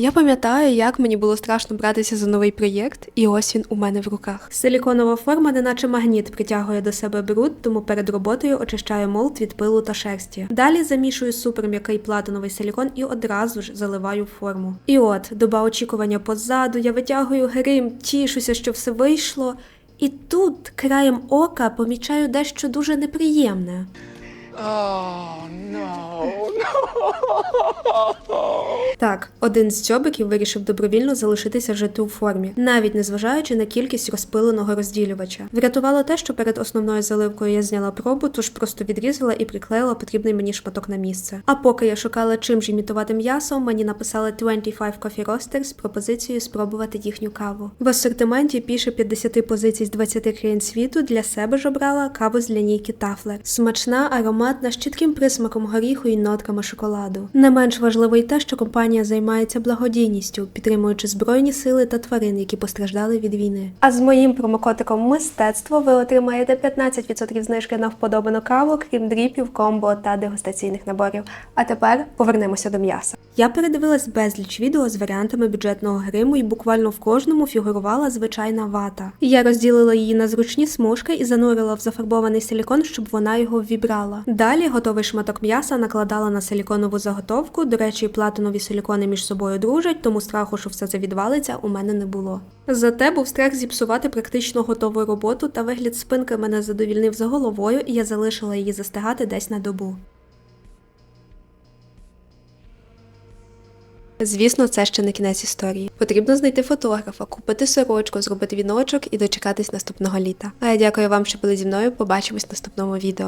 Я пам'ятаю, як мені було страшно братися за новий проєкт, і ось він у мене в руках. Силіконова форма, неначе магніт, притягує до себе бруд, тому перед роботою очищаю молд від пилу та шерсті. Далі замішую суперм'який платиновий силікон і одразу ж заливаю форму. І от, доба очікування позаду, я витягую грим, тішуся, що все вийшло. І тут краєм ока помічаю дещо дуже неприємне. Oh, no, Так, один з дзьобиків вирішив добровільно залишитися жити у формі, навіть незважаючи на кількість розпиленого розділювача. Врятувало те, що перед основною заливкою я зняла пробу, тож просто відрізала і приклеїла потрібний мені шматок на місце. А поки я шукала чим ж імітувати м'ясо, мені написали 25 Coffee Roasters з пропозицією спробувати їхню каву. В асортименті більше 50 позицій з 20 країн світу для себе ж обрала каву з лінійки Тафлер. Смачна, ароматна, з чітким присмаком горіху і нотками шоколаду. Не менш важливо й те, що компанія займається благодійністю, підтримуючи збройні сили та тварин, які постраждали від війни. А з моїм промокотиком мистецтво ви отримаєте 15% знижки на вподобану каву, крім дріпів, комбо та дегустаційних наборів. А тепер повернемося до м'яса. Я передивилась безліч відео з варіантами бюджетного гриму, і буквально в кожному фігурувала звичайна вата. Я розділила її на зручні смужки і занурила в зафарбований силікон, щоб вона його вібрала. Далі готовий шматок м'яса накладала на силіконову заготовку. До речі, платинові силікони між собою дружать, тому страху, що все це відвалиться, у мене не було. Зате був страх зіпсувати практично готову роботу, та вигляд спинки мене задовільнив за головою, і я залишила її застигати десь на добу. Звісно, це ще не кінець історії. Потрібно знайти фотографа, купити сорочку, зробити віночок і дочекатись наступного літа. А я дякую вам, що були зі мною. Побачимось в наступному відео.